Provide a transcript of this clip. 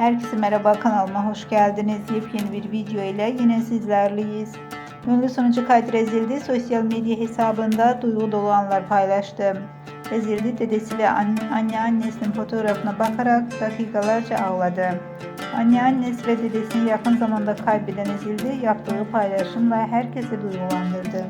Herkese merhaba kanalıma hoş geldiniz. Yepyeni bir video ile yine sizlerleyiz. Ünlü sunucu Kadir Ezildi sosyal medya hesabında duygu dolu anlar paylaştı. Ezildi dedesi ve anneannesinin fotoğrafına bakarak dakikalarca ağladı. Anneannesi ve dedesini yakın zamanda kaybeden Ezildi yaptığı paylaşımla herkesi duygulandırdı.